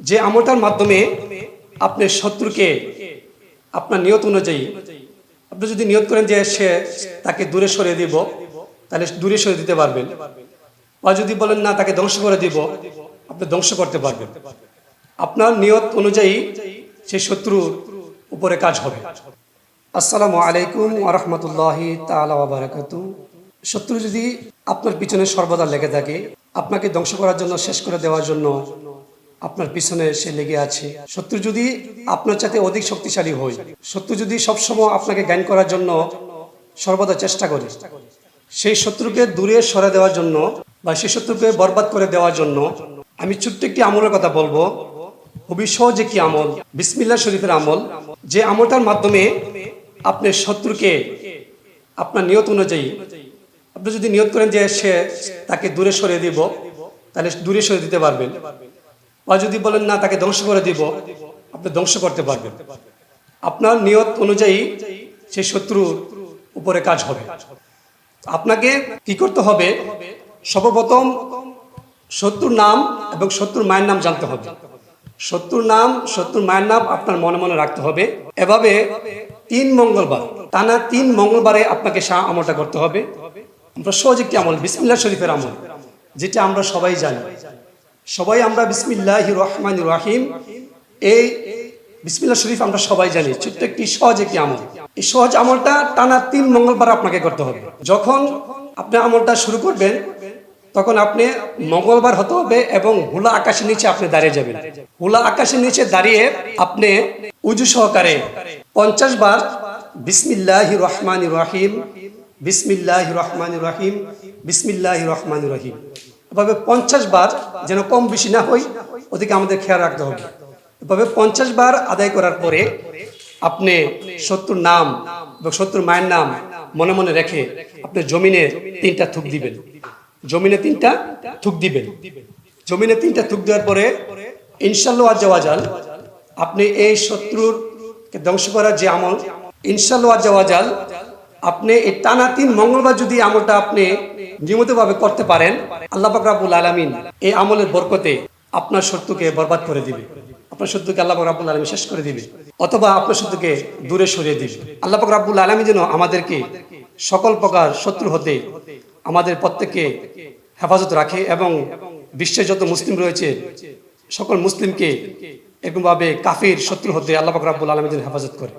যে আমলটার মাধ্যমে আপনি শত্রুকে আপনার নিয়ত অনুযায়ী, আপনি যদি নিয়ত করেন যে সে তাকে দূরে সরিয়ে দিব, তাহলে দূরে সরিয়ে দিতে পারবেন। বা যদি বলেন, না, তাকে ধ্বংস করে দিব, আপনি ধ্বংস করতে পারবেন। আপনার নিয়ত অনুযায়ী সেই শত্রুর উপরে কাজ হবে। আসসালামু আলাইকুম আরহামতুল্লাহি তালা বারাকাতু শত্রু যদি আপনার পিছনে সর্বদা লেগে থাকে, আপনাকে ধ্বংস করার জন্য, শেষ করে দেওয়ার জন্য আপনার পিছনে সে লেগে আছে। শত্রু যদি আপনার চাইতে অধিক শক্তিশালী হয়, শত্রু যদি সবসময় আপনাকে জ্ঞান করার জন্য সর্বদা চেষ্টা করে, সেই শত্রুকে দূরে সরে দেওয়ার জন্য বা সেই শত্রুকে বরবাদ করে দেওয়ার জন্য আমি ছোট্ট একটি আমলের কথা বলব। খুবই সহজ একটি আমল বিসমিল্লা শরীফের আমল। যে আমলটার মাধ্যমে আপনি শত্রুকে আপনার নিয়ত অনুযায়ী, আপনি যদি নিয়ত করেন যে সে তাকে দূরে সরিয়ে দিব, তাহলে দূরে সরিয়ে দিতে পারবেন। বা যদি বলেন, না, তাকে ধ্বংস করে দিব, আপনি ধ্বংস করতে পারবেন। আপনার নিয়ত অনুযায়ী সেই শত্রুর উপরে কাজ হবে। আপনাকে কি করতে হবে? সর্বপ্রথম শত্রুর নাম এবং শত্রুর মায়ের নাম জানতে হবে। শত্রুর নাম, শত্রুর মায়ের নাম আপনার মনে মনে রাখতে হবে। এভাবে তিন মঙ্গলবার, টানা তিন মঙ্গলবারে আপনাকে সা আমলটা করতে হবে। আমরা সহজ একটি আমল বিসমিল্লা শরীফের আমল, যেটা আমরা সবাই জানি। সবাই আমরা বিসমিল্লাহ রহমান রাহিম। এই বিসমিল্লা শরীফ আমরা সবাই জানি, ছোট্ট একটি সহজ একটি আমল। এই সহজ আমলটা টানা তিন মঙ্গলবার আপনাকে করতে হবে। যখন আপনি আমলটা শুরু করবেন, তখন আপনি মঙ্গলবার হতে হবে এবং হুলা আকাশের নিচে আপনি দাঁড়িয়ে যাবেন। হুলা আকাশের নিচে দাঁড়িয়ে আপনি উজু সহকারে পঞ্চাশ বার বিসমিল্লাহ রহমান রাহিম বিসমিল্লাহ রহমান রাহিম বিসমিল্লাহ রহমান রাহিম। এভাবে পঞ্চাশ বার যেন কম বেশি না হয় ওদিকে আমাদের খেয়াল রাখতে হবে। এভাবে পঞ্চাশ বার আদায় করার পরে আপনি শত্রুর নাম এবং শত্রুর মায়ের নাম মনে মনে রেখে আপনি জমিনে তিনটা থুক দিবেন। জমিনে তিনটা থুক দিবেন। জমিনে তিনটা থুক দেওয়ার পরে ইনশাল্লাহ আজাল আপনি এই শত্রুর ধ্বংস করার যে আমল, ইনশাল্লাহ আজাল আপনি এই টানা তিন মঙ্গলবার যদি আমলটা আপনি নিয়মিতভাবে করতে পারেন, আল্লাহ বাকরাবুল আলমিন এই আমলের বরকতে আপনার শত্রুকে বরবাদ করে দিবে। আপনার শত্রুকে আল্লাহ রাবুল আলমী শেষ করে দিবে। অথবা আপনার শত্রুকে দূরে সরিয়ে দিবে। আল্লাহ রাবুল আলমী যেন আমাদেরকে সকল প্রকার শত্রু হতে আমাদের প্রত্যেককে হেফাজত রাখে এবং বিশ্বের যত মুসলিম রয়েছে, সকল মুসলিমকে এরকমভাবে কাফির শত্রু হতে আল্লাহ রাবুল আলমী যেন হেফাজত করে।